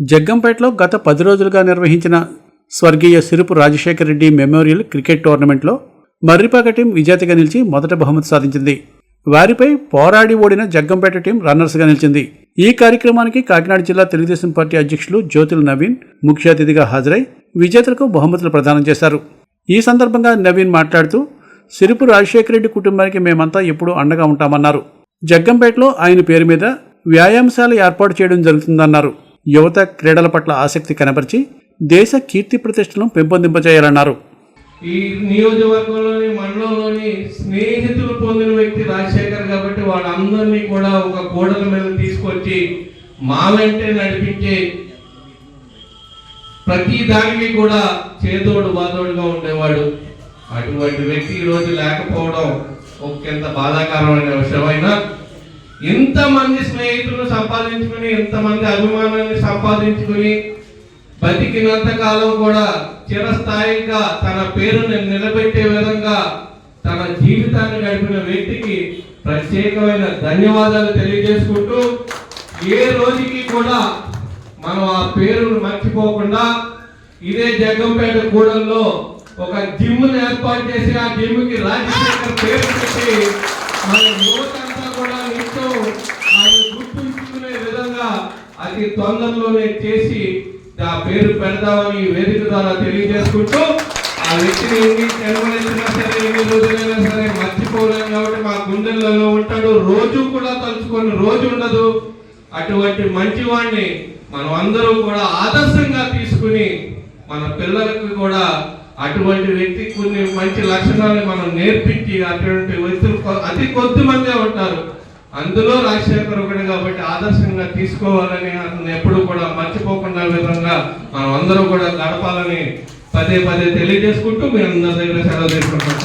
జగ్గంపేటలో గత పది రోజులుగా నిర్వహించిన స్వర్గీయ సిరుపు రాజశేఖర రెడ్డి మెమోరియల్ క్రికెట్ టోర్నమెంట్లో మర్రిపాక టీం విజేతగా నిలిచి మొదట బహుమతి సాధించింది. వారిపై పోరాడి ఓడిన జగ్గంపేట టీం రన్నర్స్గా నిలిచింది. ఈ కార్యక్రమానికి కాకినాడ జిల్లా తెలుగుదేశం పార్టీ అధ్యక్షులు జ్యోతుల నవీన్ ముఖ్య అతిథిగా హాజరై విజేతలకు బహుమతులు ప్రదానం చేశారు. ఈ సందర్భంగా నవీన్ మాట్లాడుతూ సిరుపు రాజశేఖర రెడ్డి కుటుంబానికి మేమంతా ఎప్పుడూ అండగా ఉంటామన్నారు. జగ్గంపేటలో ఆయన పేరు మీద వ్యాయామశాల ఏర్పాటు చేయడం జరుగుతుందన్నారు. యువత క్రీడల పట్ల ఆసక్తి కనబరిచి దేశ కీర్తి ప్రతిష్టలను పెంపొందింపజేయాలన్నారు. ఈ నియోజకవర్గంలోని మండలంలోని స్నేహితులు పొందిన వ్యక్తి రాజశేఖర్ కాబట్టి వాళ్ళందరినీ కూడా ఒక కోడల మీద తీసుకొచ్చి మా వెంటే నడిపించే ప్రతి దానికి కూడా చేతోడు బాధోడుగా ఉండేవాడు. అటువంటి వ్యక్తి ఈరోజు లేకపోవడం ఒకంత బాధాకరమైన విషయమైనా ఇంతమంది స్నేహితులను సంపాదించుకుని ఇంతమంది అభిమానాన్ని సంపాదించుకుని బతికినంత కాలం కూడా చిరస్థాయిగా తన పేరుని నిలబెట్టే విధంగా తన జీవితాన్ని గడిపిన వ్యక్తికి ప్రత్యేకమైన ధన్యవాదాలు తెలియజేసుకుంటూ ఏ రోజుకి కూడా మనం ఆ పేరును మర్చిపోకుండా ఇదే జగ్గంపేట కూడల్లో ఒక జిమ్ ఏర్పాటు చేసి ఆ జిమ్కి రాజశేఖర్ పేరు పెట్టి మన యువత అతి తొందరలోనే చేసి ఆ పేరు పెడదామని వేదిక ద్వారా తెలియజేసుకుంటూ ఆ వ్యక్తిని ఎన్ని జన్మలెత్తినా సరే ఎన్ని రోజులైనా సరే మర్చిపోలేం కాబట్టి మా గుండెలలో ఉంటాడు. రోజు కూడా తలుచుకొని రోజు ఉండదు. అటువంటి మంచివాడిని మనం అందరూ కూడా ఆదర్శంగా తీసుకుని మన పిల్లలకు కూడా అటువంటి వ్యక్తి కొన్ని మంచి లక్షణాలు మనం నేర్పించి అటువంటి వ్యక్తులు అతి కొద్ది మందే ఉంటారు. అందులో రాజశేఖర్ ఒకటి కాబట్టి ఆదర్శంగా తీసుకోవాలని అతను ఎప్పుడు కూడా మర్చిపోకుండా విధంగా మనం అందరూ కూడా గడపాలని పదే పదే తెలియజేసుకుంటూ మీ అందరి దగ్గర సెలవు తీసుకుంటున్నాం